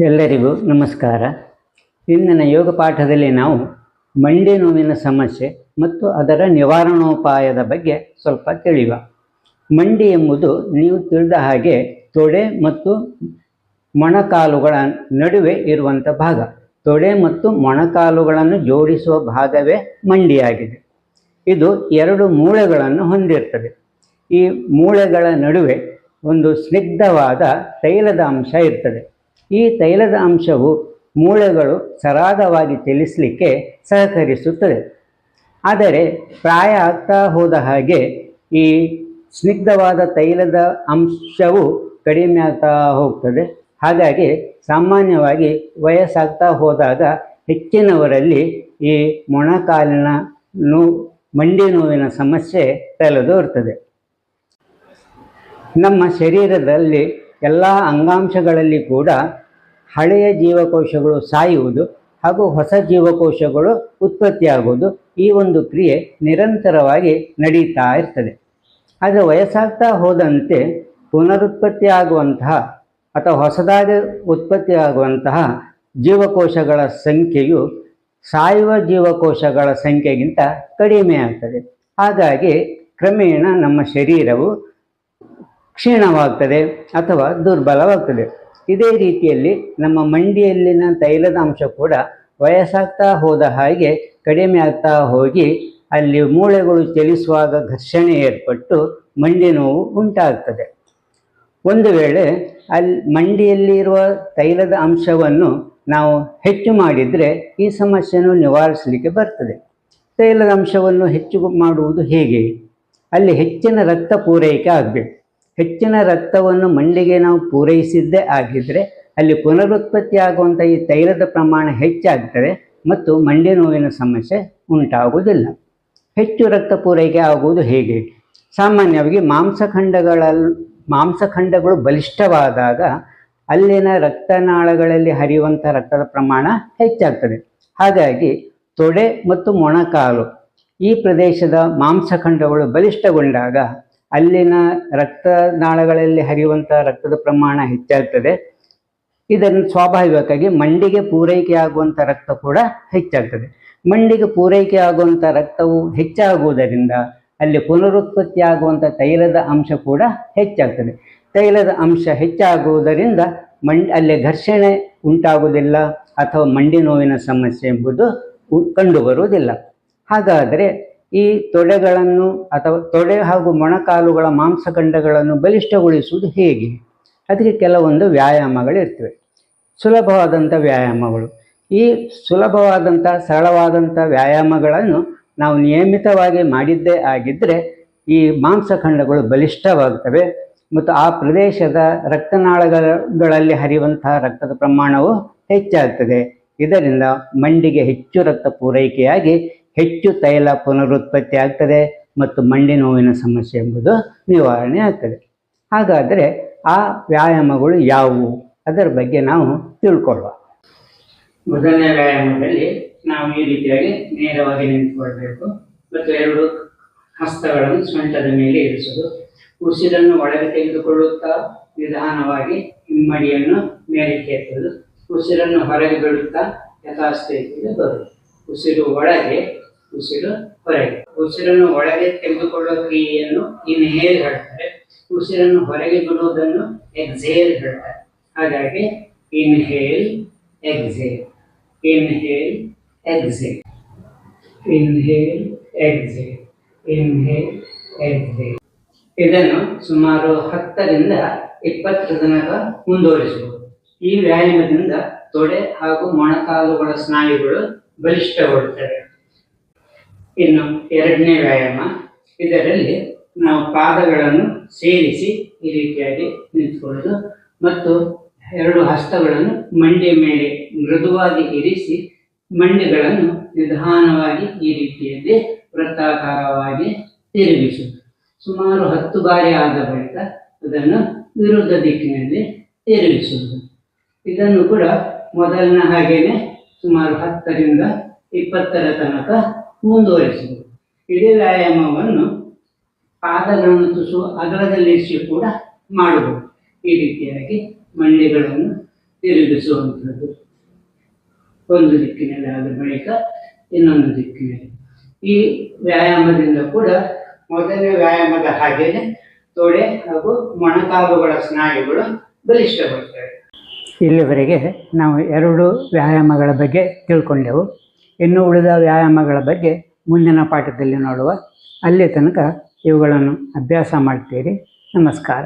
ಎಲ್ಲರಿಗೂ ನಮಸ್ಕಾರ. ಇಂದಿನ ಯೋಗ ಪಾಠದಲ್ಲಿ ನಾವು ಮಂಡಿ ನೋವಿನ ಸಮಸ್ಯೆ ಮತ್ತು ಅದರ ನಿವಾರಣೋಪಾಯದ ಬಗ್ಗೆ ಸ್ವಲ್ಪ ತಿಳಿಯುವ ಮಂಡಿ ಎಂಬುದು ನೀವು ತಿಳಿದ ಹಾಗೆ ತೊಡೆ ಮತ್ತು ಮೊಣಕಾಲುಗಳ ನಡುವೆ ಇರುವಂಥ ಭಾಗ. ತೊಡೆ ಮತ್ತು ಮೊಣಕಾಲುಗಳನ್ನು ಜೋಡಿಸುವ ಭಾಗವೇ ಮಂಡಿಯಾಗಿದೆ. ಇದು ಎರಡು ಮೂಳೆಗಳನ್ನು ಹೊಂದಿರ್ತದೆ. ಈ ಮೂಳೆಗಳ ನಡುವೆ ಒಂದು ಸ್ನಿಗ್ಧವಾದ ತೈಲದ ಅಂಶ ಇರ್ತದೆ. ಈ ತೈಲದ ಅಂಶವು ಮೂಳೆಗಳು ಸರಾಗವಾಗಿ ಚಲಿಸಲಿಕ್ಕೆ ಸಹಕರಿಸುತ್ತದೆ. ಆದರೆ ಪ್ರಾಯ ಆಗ್ತಾ ಹೋದ ಹಾಗೆ ಈ ಸ್ನಿಗ್ಧವಾದ ತೈಲದ ಅಂಶವು ಕಡಿಮೆ ಆಗ್ತಾ ಹೋಗ್ತದೆ. ಹಾಗಾಗಿ ಸಾಮಾನ್ಯವಾಗಿ ವಯಸ್ಸಾಗ್ತಾ ಹೋದಾಗ ಹೆಚ್ಚಿನವರಲ್ಲಿ ಈ ಮೊಣಕಾಲಿನ ನೋ, ಮಂಡಿ ನೋವಿನ ಸಮಸ್ಯೆ ತಲೆದೋರ್ತದೆ. ನಮ್ಮ ಶರೀರದಲ್ಲಿ ಎಲ್ಲ ಅಂಗಾಂಶಗಳಲ್ಲಿ ಕೂಡ ಹಳೆಯ ಜೀವಕೋಶಗಳು ಸಾಯುವುದು ಹಾಗೂ ಹೊಸ ಜೀವಕೋಶಗಳು ಉತ್ಪತ್ತಿಯಾಗುವುದು ಈ ಒಂದು ಕ್ರಿಯೆ ನಿರಂತರವಾಗಿ ನಡೀತಾ ಇರ್ತದೆ. ಆದರೆ ವಯಸ್ಸಾಗ್ತಾ ಹೋದಂತೆ ಪುನರುತ್ಪತ್ತಿ ಆಗುವಂತಹ ಅಥವಾ ಹೊಸದಾಗಿ ಉತ್ಪತ್ತಿಯಾಗುವಂತಹ ಜೀವಕೋಶಗಳ ಸಂಖ್ಯೆಯು ಸಾಯುವ ಜೀವಕೋಶಗಳ ಸಂಖ್ಯೆಗಿಂತ ಕಡಿಮೆ ಆಗ್ತದೆ ಹಾಗಾಗಿ ಕ್ರಮೇಣ ನಮ್ಮ ಶರೀರವು ಕ್ಷೀಣವಾಗ್ತದೆ ಅಥವಾ ದುರ್ಬಲವಾಗ್ತದೆ. ಇದೇ ರೀತಿಯಲ್ಲಿ ನಮ್ಮ ಮಂಡಿಯಲ್ಲಿನ ತೈಲದ ಅಂಶ ಕೂಡ ವಯಸ್ಸಾಗ್ತಾ ಹೋದ ಹಾಗೆ ಕಡಿಮೆ ಆಗ್ತಾ ಹೋಗಿ ಅಲ್ಲಿ ಮೂಳೆಗಳು ಚಲಿಸುವಾಗ ಘರ್ಷಣೆ ಏರ್ಪಟ್ಟು ಮಂಡಿ ನೋವು ಉಂಟಾಗ್ತದೆ. ಒಂದು ವೇಳೆ ಅಲ್ಲಿ ಮಂಡಿಯಲ್ಲಿರುವ ತೈಲದ ಅಂಶವನ್ನು ನಾವು ಹೆಚ್ಚು ಮಾಡಿದರೆ ಈ ಸಮಸ್ಯೆಯನ್ನು ನಿವಾರಿಸಲಿಕ್ಕೆ ಬರ್ತದೆ. ತೈಲದ ಅಂಶವನ್ನು ಹೆಚ್ಚು ಮಾಡುವುದು ಹೇಗೆ? ಅಲ್ಲಿ ಹೆಚ್ಚಿನ ರಕ್ತ ಪೂರೈಕೆ ಆಗಬೇಕು. ಹೆಚ್ಚಿನ ರಕ್ತವನ್ನು ಮಂಡಿಗೆ ನಾವು ಪೂರೈಸಿದ್ದೇ ಆಗಿದ್ದರೆ ಅಲ್ಲಿ ಪುನರುತ್ಪತ್ತಿ ಆಗುವಂಥ ಈ ತೈಲದ ಪ್ರಮಾಣ ಹೆಚ್ಚಾಗ್ತದೆ ಮತ್ತು ಮಂಡಿ ನೋವಿನ ಸಮಸ್ಯೆ ಉಂಟಾಗುವುದಿಲ್ಲ. ಹೆಚ್ಚು ರಕ್ತ ಪೂರೈಕೆ ಆಗುವುದು ಹೇಗೆ? ಸಾಮಾನ್ಯವಾಗಿ ಮಾಂಸಖಂಡಗಳಲ್ಲಿ ಮಾಂಸಖಂಡಗಳು ಬಲಿಷ್ಠವಾದಾಗ ಅಲ್ಲಿನ ರಕ್ತನಾಳಗಳಲ್ಲಿ ಹರಿಯುವಂಥ ರಕ್ತದ ಪ್ರಮಾಣ ಹೆಚ್ಚಾಗ್ತದೆ. ಹಾಗಾಗಿ ತೊಡೆ ಮತ್ತು ಮೊಣಕಾಲು ಈ ಪ್ರದೇಶದ ಮಾಂಸಖಂಡಗಳು ಬಲಿಷ್ಠಗೊಂಡಾಗ ಅಲ್ಲಿನ ರಕ್ತನಾಳಗಳಲ್ಲಿ ಹರಿಯುವಂಥ ರಕ್ತದ ಪ್ರಮಾಣ ಹೆಚ್ಚಾಗ್ತದೆ. ಇದನ್ನು ಸ್ವಾಭಾವಿಕವಾಗಿ ಮಂಡಿಗೆ ಪೂರೈಕೆ ಆಗುವಂಥ ರಕ್ತ ಕೂಡ ಹೆಚ್ಚಾಗ್ತದೆ. ಮಂಡಿಗೆ ಪೂರೈಕೆ ಆಗುವಂಥ ರಕ್ತವು ಹೆಚ್ಚಾಗುವುದರಿಂದ ಅಲ್ಲಿ ಪುನರುತ್ಪತ್ತಿ ಆಗುವಂಥ ತೈಲದ ಅಂಶ ಕೂಡ ಹೆಚ್ಚಾಗ್ತದೆ. ತೈಲದ ಅಂಶ ಹೆಚ್ಚಾಗುವುದರಿಂದ ಮಂಡ್, ಅಲ್ಲಿ ಘರ್ಷಣೆ ಉಂಟಾಗುವುದಿಲ್ಲ ಅಥವಾ ಮಂಡಿ ನೋವಿನ ಸಮಸ್ಯೆ ಎಂಬುದು ಕಂಡುಬರುವುದಿಲ್ಲ. ಹಾಗಾದರೆ ಈ ತೊಡೆಗಳನ್ನು ಅಥವಾ ತೊಡೆ ಹಾಗೂ ಮೊಣಕಾಲುಗಳ ಮಾಂಸಖಂಡಗಳನ್ನು ಬಲಿಷ್ಠಗೊಳಿಸುವುದು ಹೇಗೆ? ಅದಕ್ಕೆ ಕೆಲವೊಂದು ವ್ಯಾಯಾಮಗಳಿರ್ತವೆ. ಸುಲಭವಾದಂಥ ವ್ಯಾಯಾಮಗಳು. ಈ ಸುಲಭವಾದಂಥ, ಸರಳವಾದಂಥ ವ್ಯಾಯಾಮಗಳನ್ನು ನಾವು ನಿಯಮಿತವಾಗಿ ಮಾಡಿದ್ದೇ ಆಗಿದ್ದರೆ ಈ ಮಾಂಸಖಂಡಗಳು ಬಲಿಷ್ಠವಾಗ್ತವೆ ಮತ್ತು ಆ ಪ್ರದೇಶದ ರಕ್ತನಾಳಗಳಲ್ಲಿ ಹರಿಯುವಂತಹ ರಕ್ತದ ಪ್ರಮಾಣವು ಹೆಚ್ಚಾಗ್ತದೆ. ಇದರಿಂದ ಮಂಡಿಗೆ ಹೆಚ್ಚು ರಕ್ತ ಪೂರೈಕೆಯಾಗಿ ಹೆಚ್ಚು ತೈಲ ಪುನರುತ್ಪತ್ತಿ ಆಗ್ತದೆ ಮತ್ತು ಮಂಡಿ ನೋವಿನ ಸಮಸ್ಯೆ ಎಂಬುದು ನಿವಾರಣೆ ಆಗ್ತದೆ. ಹಾಗಾದರೆ ಆ ವ್ಯಾಯಾಮಗಳು ಯಾವುವು? ಅದರ ಬಗ್ಗೆ ನಾವು ತಿಳ್ಕೊಳ್ಳುವ. ಮೊದಲನೇ ವ್ಯಾಯಾಮದಲ್ಲಿ ನಾವು ಈ ರೀತಿಯಾಗಿ ನೇರವಾಗಿ ನಿಂತುಕೊಳ್ಬೇಕು ಮತ್ತು ಎರಡು ಹಸ್ತಗಳನ್ನು ಸೊಂಟದ ಮೇಲೆ ಇರಿಸೋದು ಉಸಿರನ್ನು ಒಳಗೆ ತೆಗೆದುಕೊಳ್ಳುತ್ತಾ ನಿಧಾನವಾಗಿ ಹಿಮ್ಮಡಿಯನ್ನು ಮೇಲಕ್ಕೆ ಎತ್ತುವುದು. ಉಸಿರನ್ನು ಹೊರಗೆ ಬಿಡುತ್ತಾ ಯಥಾಸ್ಥಿತಿಗೆ ಬರುವುದು. ಉಸಿರು ಒಳಗೆ ಉಸಿರು ಹೊರಗೆ. ಉಸಿರನ್ನು ಒಳಗೆ ತೆಗೆದುಕೊಳ್ಳುವ ಕ್ರಿಯೆಯನ್ನು ಇನ್ಹೇಲ್ ಹೇಳ್ತಾರೆ? ಉಸಿರನ್ನು ಹೊರಗೆ ಬಿಡುವುದನ್ನು ಎಕ್ಸೇಲ್ ಹೇಳ್ತಾರೆ. ಹಾಗಾಗಿ inhale exhale inhale exhale inhale exhale inhale exhale ಇದನ್ನು ಸುಮಾರು ಹತ್ತರಿಂದ ಇಪ್ಪತ್ತು ತನಕ ಮುಂದುವರಿಸಬಹುದು. ಈ ವ್ಯಾಯಾಮದಿಂದ ತೊಡೆ ಹಾಗೂ ಮೊಣಕಾಲುಗಳ ಸ್ನಾಯುಗಳು ಬಲಿಷ್ಠಗೊಳ್ಳುತ್ತವೆ. ಇನ್ನು ಎರಡನೇ ವ್ಯಾಯಾಮ. ಇದರಲ್ಲಿ ನಾವು ಪಾದಗಳನ್ನು ಸೇರಿಸಿ ಈ ರೀತಿಯಾಗಿ ನಿಂತ್ಕೊಳ್ಳೋದು. ಮತ್ತು ಎರಡು ಹಸ್ತಗಳನ್ನು ಮಂಡಿಯ ಮೇಲೆ ಮೃದುವಾಗಿ ಇರಿಸಿ ಮಂಡಿಗಳನ್ನು ನಿಧಾನವಾಗಿ ಈ ರೀತಿಯಲ್ಲಿ ವೃತ್ತಾಕಾರವಾಗಿ ತಿರುಗಿಸುವುದು. ಸುಮಾರು ಹತ್ತು ಬಾರಿ ಆದ ಬಳಿಕ ಅದನ್ನು ವಿರುದ್ಧ ದಿಕ್ಕಿನಲ್ಲಿ ತಿರುಗಿಸುವುದು. ಇದನ್ನು ಕೂಡ ಮೊದಲಿನ ಹಾಗೆಯೇ ಸುಮಾರು ಹತ್ತರಿಂದ ಇಪ್ಪತ್ತರ ತನಕ ಮುಂದುವರಿಸುವುದು ಇಡೀ ವ್ಯಾಯಾಮವನ್ನು ಪಾದಗಳನ್ನು ತುಸು ಅಗಲದಲ್ಲಿರಿಸಿ ಕೂಡ ಮಾಡಬಹುದು ಈ ರೀತಿಯಾಗಿ ಮಂಡಿಗಳನ್ನು ತಿರುಗಿಸುವಂಥದ್ದು ಒಂದು ದಿಕ್ಕಿನಲ್ಲಿ ಆದ ಬಳಿಕ ಇನ್ನೊಂದು ದಿಕ್ಕಿನಲ್ಲಿ. ಈ ವ್ಯಾಯಾಮದಿಂದ ಕೂಡ ಮೊದಲನೇ ವ್ಯಾಯಾಮದ ಹಾಗೆಯೇ ತೊಡೆ ಹಾಗೂ ಮೊಣಕಾಲುಗಳ ಸ್ನಾಯುಗಳು ಬಲಿಷ್ಠಗೊಳ್ತವೆ. ಇಲ್ಲಿವರೆಗೆ ನಾವು ಎರಡು ವ್ಯಾಯಾಮಗಳ ಬಗ್ಗೆ ತಿಳ್ಕೊಂಡೆವು. ಇನ್ನು ಉಳಿದ ವ್ಯಾಯಾಮಗಳ ಬಗ್ಗೆ ಮುಂದಿನ ಪಾಠದಲ್ಲಿ ನೋಡುವ. ಅಲ್ಲಿಯ ತನಕ ಇವುಗಳನ್ನು ಅಭ್ಯಾಸ ಮಾಡ್ತೀರಿ. ನಮಸ್ಕಾರ.